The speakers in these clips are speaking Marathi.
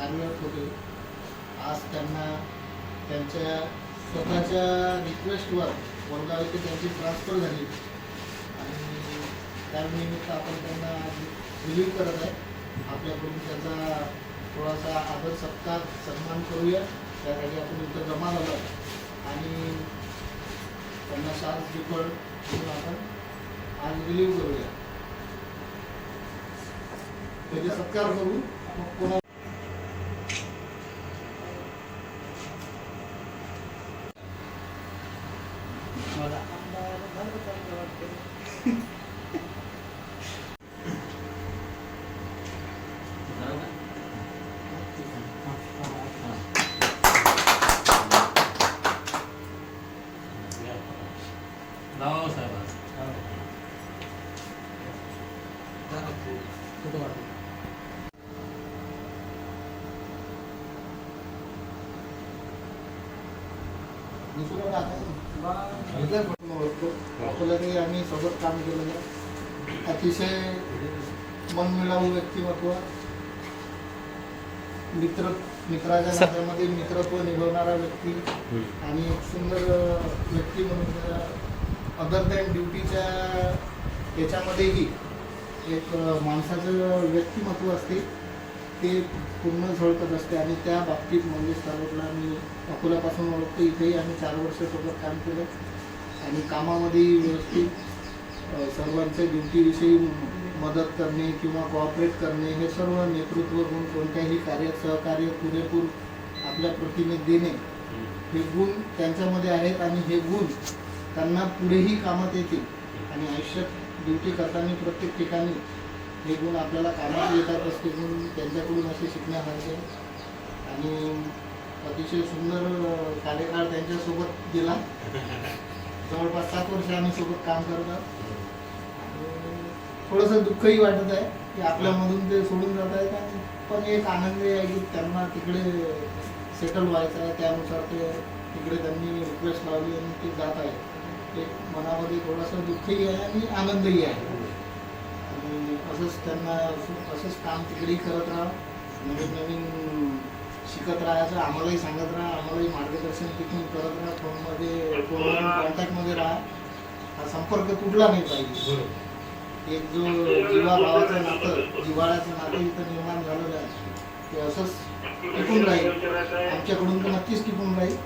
कार्यरत होते. आज त्यांना त्यांच्या स्वतःच्या रिक्वेस्टवर वडगाव येथे त्यांची ट्रान्सफर झाली. आणि त्यानिमित्त आपण त्यांना रिलीव्ह करत आहे. आपल्याकडून त्यांचा थोडासा आदर सत्कार सन्मान करूया. त्यासाठी आपण इथं जमा झालो आणि त्यांना शार्प डिफॉल्ट करून आपण आज रिलीव्ह करूया. त्याचे सत्कार करू मग कोणा ओळखतो अकोल्यातही आम्ही सोबत काम केलेलं. अतिशय मनमिळावू व्यक्तिमत्व. मित्र मित्राच्या नात्यामध्ये मित्रत्व निभवणारा व्यक्ती आणि एक सुंदर व्यक्ती म्हणून अदर दॅन ड्युटीच्या याच्यामध्येही एक माणसाचं व्यक्तिमत्व असते. ते पूर्ण झळकत असते आणि त्या बाबतीत मंगेश सावरला मी अकोल्यापासून ओळखतो. इथेही आम्ही चार वर्ष सोबत काम केलं आणि कामामध्ये व्यवस्थित सर्वांच्या ड्युटीविषयी मदत करणे किंवा कॉपरेट करणे हे सर्व नेतृत्व गुण कोणत्याही कार्यात सहकार्य पुरेपूर आपल्या प्रतिने देणे हे गुण त्यांच्यामध्ये आहेत आणि हे गुण त्यांना पुढेही कामात येतील. आणि आयुष्यात ड्युटी करताना प्रत्येक ठिकाणी हे गुण आपल्याला कामात येतात असते म्हणून त्यांच्याकडून असे शिकण्यासारखे आणि अतिशय सुंदर कार्यकाळ त्यांच्यासोबत गेला. जवळपास सात वर्ष आम्ही सोबत काम करतात आणि थोडंसं दुःखही वाटत आहे की आपल्यामधून ते सोडून जात आहेत आणि पण एक आनंद आहे की त्यांना तिकडे सेटल व्हायचं आहे. त्यानुसार ते तिकडे त्यांनी रिक्वेस्ट लावली आणि ते जात आहेत. एक मनामध्ये थोडंसं दुःखही आहे आणि आनंदही आहे. असंच त्यांना असंच काम तिकडेही करत राहा. नवीन नवीन शिकत राहायचं आम्हालाही सांगत राहा. आम्हालाही मार्गदर्शन तिथून करत राहा. फोनमध्ये फोनवरून कॉन्टॅक्टमध्ये राहा. हा संपर्क तुटला नाही पाहिजे. एक जो जीवा भावाचं नातं जिव्हाळ्याचं नातं इथं निर्माण झालेलं आहे. ते असंच टिकून राहील. आमच्याकडून तर नक्कीच टिकून राहील.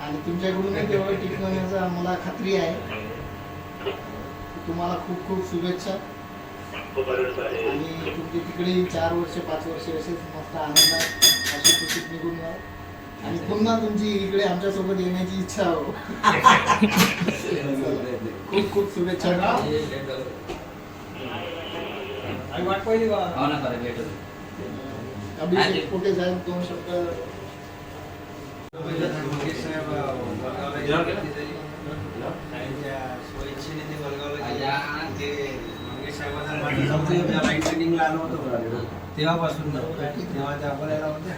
आणि तुमच्याकडूनही तेवढं टिकवण्याचा मला खात्री आहे. तुम्हाला खूप खूप शुभेच्छा. आणि तुमचे तिकडे चार वर्ष पाच वर्ष असेच मस्त आनंदात अशी खुशीत निघून जा आणि पुन्हा तुमची इकडे आमच्यासोबत येण्याची इच्छा हो. खूप खूप शुभेच्छा. अभिषेक कुठे जाईल? दोन शब्द मंगेश साहेब वडगावला गेले होते तरी. त्यांच्या स्वइच्छेने ते वडगावला गेले. ते मंगेश साहेबांना आलो होतो तेव्हापासून तेव्हा ते अकोल्याला होते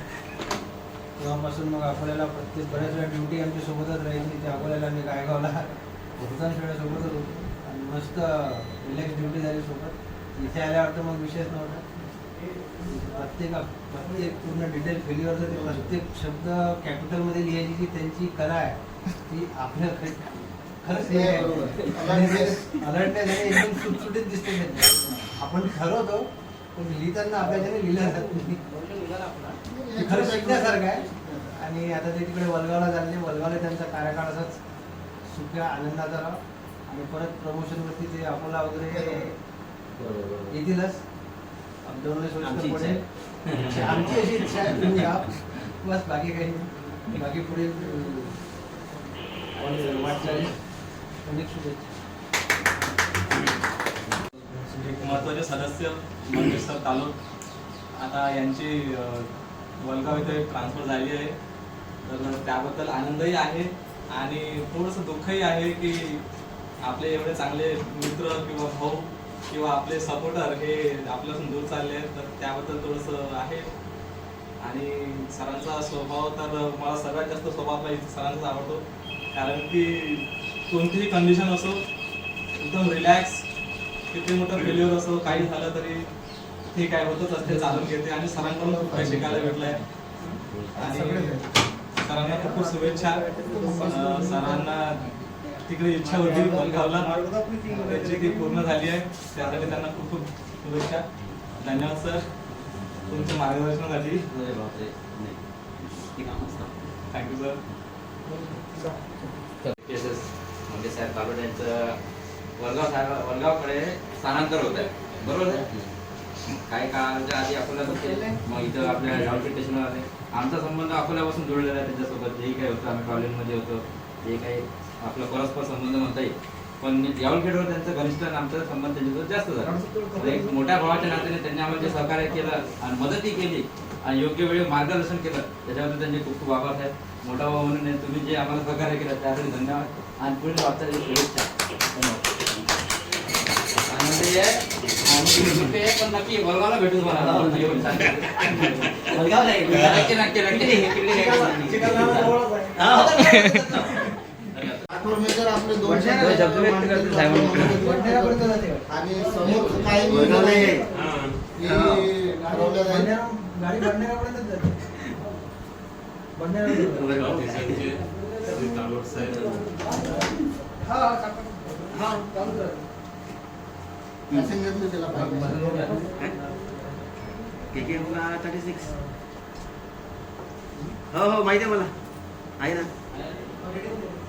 तेव्हापासून मग अकोल्याला प्रत्येक बऱ्याच वेळा ड्युटी आमच्या सोबतच राहायची. ते अकोल्याला मी गायगावला बहुतांश वेळा सोबतच होतो. आणि मस्त रिलॅक्स ड्युटी झाली सोबत. इथे आल्यावर तर मग विशेष नव्हता. प्रत्येक प्रत्येक पूर्ण डिटेल फेल्युअरचं ते प्रत्येक शब्द कॅपिटलमध्ये लिहायची जी त्यांची कला आहे ती आपल्या खरंच हे. Alertness आणि एकदम सुटसुटीत दिसते आपण ठरवतो पण लिहिताना आपल्याच्याने लिहिलं जात नाही. खरं शिकण्यासारखं आहे. आणि आता ते तिकडे वलगावला झाले वलगावला त्यांचा कार्यकाळ असाच सुख्या आनंदाचा राहा आणि परत प्रमोशनवरती ते अकोला वगैरे येतीलच. आमची अशी इच्छा आहे. तुम्ही या. बस बाकी काही नाही. बाकी पुढे वाटचाल. अनेक शुभेच्छा. एक महत्त्वाचे सदस्य मंगेश सर तालुक. आता यांची वलगाव इथे ट्रान्सफर झाली आहे. तर त्याबद्दल आनंदही आहे आणि थोडंसं दुःखही आहे की आपले एवढे चांगले मित्र किंवा भाऊ किंवा आपले सपोर्टर हे आपल्यापासून दूर चालले आहेत तर त्याबद्दल थोडंसं आहे. आणि सरांचा स्वभाव तर मला सगळ्यात जास्त स्वभाव सरांचाच आवडतो. कारण की कोणतीही कंडिशन असो एकदम रिलॅक्स किती मोठं फेल्युअर असो काही झालं तरी ठीक आहे होतच असते चालून घेते. आणि सरांकडून खूप काही शिकायला भेटलंय. आणि सरांना खूप खूप शुभेच्छा. सरांना तिकडे इच्छा होती बलगावला त्यांची ती पूर्ण झाली आहे. त्यासाठी त्यांना खूप खूप शुभेच्छा. धन्यवाद सर. तुमच्या मार्गदर्शनासाठी थँक्यू सर म्हणजे साहेब तालुट यांचं वडगाव साहेब वडगावकडे स्थानांतर होत आहे. बरोबर आहे? काही काळाच्या आधी अकोल्यात होते मग इथं आपल्या डाउनफिट स्टेशनवर आले आमचा संबंध अकोल्यापासून जोडलेला आहे त्यांच्यासोबत. जेही काही होतं आम्ही कॉलेजमध्ये होतो. जे काही आपला परस्पर संबंध म्हणता येईल. पण यावलखेडवर त्यांचं घनिष्ठ आमचा संबंध त्यांच्यासोबत जास्त झाला. तर एक मोठ्या भावाच्या नात्याने त्यांनी आम्हाला जे सहकार्य केलं आणि मदतही केली आणि योग्य वेळी मार्गदर्शन केलं त्याच्याबद्दल त्यांचे खूप खूप आभार आहेत मोठा भाऊ म्हणून तुम्ही जे आम्हाला सहकार्य केलं त्यासाठी धन्यवाद. आणि पुढील वाटचाली शुभेच्छा. धन्यवाद. आणि पण नक्की भेटू तुम्हाला नक्की नक्की नक्की मेजर आपले समोर काय हे ठरवलं जाईल. पॅसेंजरला त्याला पाहिजे. हो? हो माहिती आहे मला. आहे ना?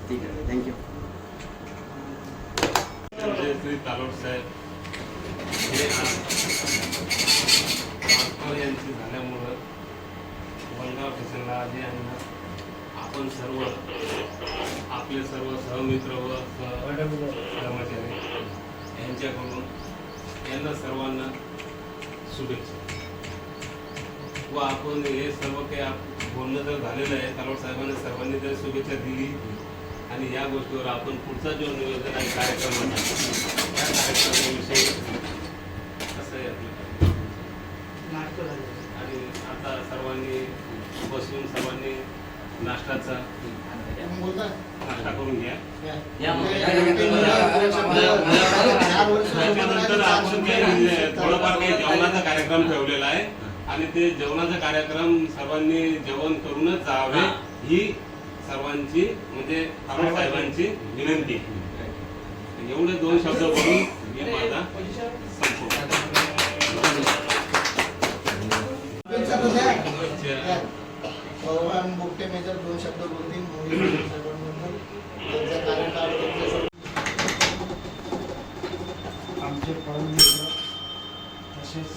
ठीक आहे थँक्यू श्री तालोड साहेब. हे यांची झाल्यामुळं वलगाव स्टेशनला आधी यांना आपण सर्व आपले सर्व सहमित्र व कर्मचारी यांच्याकडून यांना सर्वांना शुभेच्छा. व आपण हे सर्व काही आप- बोलणं जर झालेलं आहे तालोड साहेबांना सर्वांनी जर शुभेच्छा दिली आणि या गोष्टीवर आपण पुढचा जो नियोजन आहे कार्यक्रमाचा त्या कार्यक्रमाविषयी असं आहे आपलं आणि आता सर्वांनी बसून सर्वांनी नाश्ताचा? नाश्ता करून घ्या. त्याच्यानंतर आपण थोडंफार काही जेवणाचा कार्यक्रम ठेवलेला आहे. आणि ते जेवणाचा कार्यक्रम सर्वांनी जेवण करूनच जावे ही. सर्वांची म्हणजे थारोड साहेबांची विनंती. एवढे दोन शब्द बोलून मी माझा संपवतो. भगवान बोगटे मेजर दोन शब्द बोलतील त्यांचा कार्यकाळ आमचे परम मित्र तसेच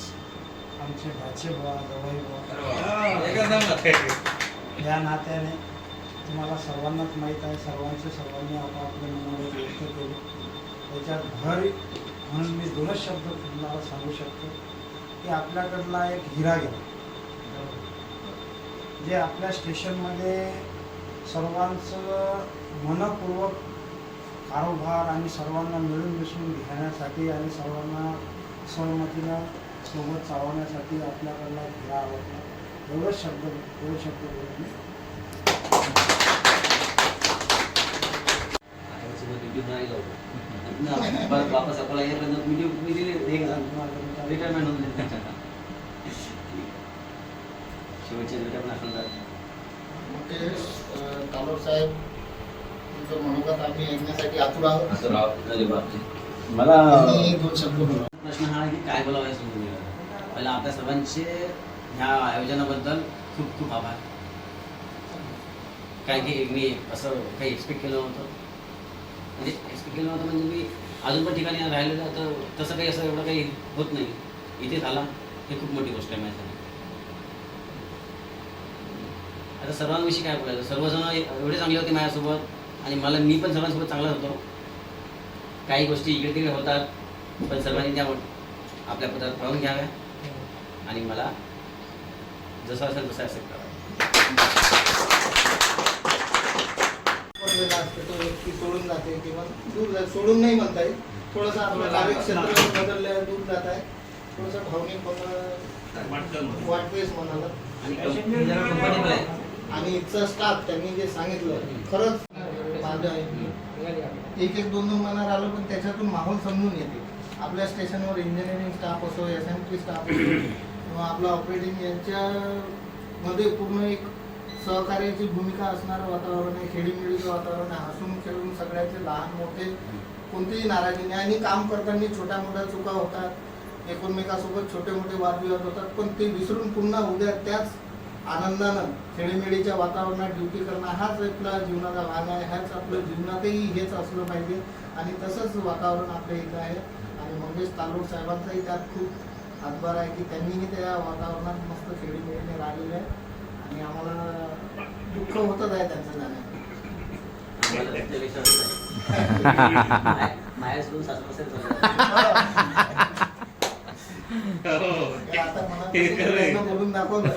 आमचे भाचे बाबा गवाई बुवा या नात्याने तुम्हाला सर्वांनाच माहीत आहे सर्वांचे सर्वांनी आपापल्या मनावर व्यक्त केले त्याच्यात भर म्हणून मी दोनच शब्द तुम्हाला सांगू शकतो की आपल्याकडला एक हिरा गेला जे आपल्या स्टेशनमध्ये सर्वांचं मनपूर्वक कारोबार आणि सर्वांना मिळून मिसळून घेण्यासाठी आणि सर्वांना सहमतीनं सोबत चालवण्यासाठी आपल्याकडला हिरा आवडला एवढंच शब्द एवढे शब्द बोलून वापस आपल्याला रिटायरमेंट होऊन रिटायरमेंट असणार मुकेश साहेब तुमचं मनोगत आम्ही ऐकण्यासाठी आतुर आहोत. मला आणि दोन शब्द बोला. प्रश्न हा आहे की काय बोलावं हे समजून गेलं पहिला आपल्या सर्वांचे ह्या आयोजनाबद्दल खूप खूप आभार. काय की मी असं काही एक्सपेक्ट केलं नव्हतं. म्हणजे एक्सपेक्ट केलं नव्हतं म्हणजे मी अजून पण ठिकाणी राहिलेलं तर तसं काही असं एवढं काही होत नाही. इथे झाला. हे खूप मोठी गोष्ट आहे माझ्यासाठी. आता सर्वांविषयी काय बोलायचं? सर्वजण एवढे चांगले होते माझ्यासोबत आणि मला मी पण सर्वांसोबत चांगला होतो. काही गोष्टी इकडे तिकडे होतात पण सर्वांनी त्या आपल्या पदात पाहून घ्याव्या आणि मला जसं असेल तसं ॲक्सेप्ट करावं. सोडून जाते किंवा दूर जाते सोडून नाही म्हणता येईल थोडंसं आपलं कार्यक्षेत्र बदललं दूर जात आहे. थोडंसं भावनिक पण. वाटतेच मनाला. आणि आणि इथचा स्टाफ त्यांनी जे सांगितलं खरंच माझं एक एक दोन दोन महिना आलं पण त्याच्यातून माहोल समजून येते. आपल्या स्टेशनवर इंजिनिअरिंग स्टाफ असो एस एम टी स्टाफ असो किंवा आपला ऑपरेटिंग यांच्यामध्ये पूर्ण एक सहकार्याची भूमिका असणारं वातावरण आहे खेडीमेडीचं वातावरण आहे हसून खेळून सगळ्याचे लहान मोठे कोणतीही नाराजी नाही. आणि काम करताना छोट्या मोठ्या चुका होतात एकमेकासोबत छोटे मोठे वादविवाद होतात पण ते विसरून पुन्हा उद्या त्याच आनंदानं खेळीमेळीच्या वातावरणात ड्युटी करणं हाच आपला जीवनाचा भाग आहे. ह्याच आपलं जीवनातही हेच असलं पाहिजे. आणि तसंच वातावरण आपल्या इथं आहे. आणि मंगेश तालोड साहेबांचाही त्यात खूप हातभार आहे की त्यांनीही त्या वातावरणात मस्त खेळीमेळीने राहिलेलं आहे. आणि आम्हाला दुःख होतच आहे त्यांचं जाण्यात. आम्हाला बोलून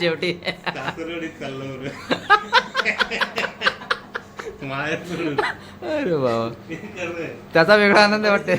शेवटी चाललो सोडून अरे बाबा. हे. त्याचा वेगळा आनंद वाटते.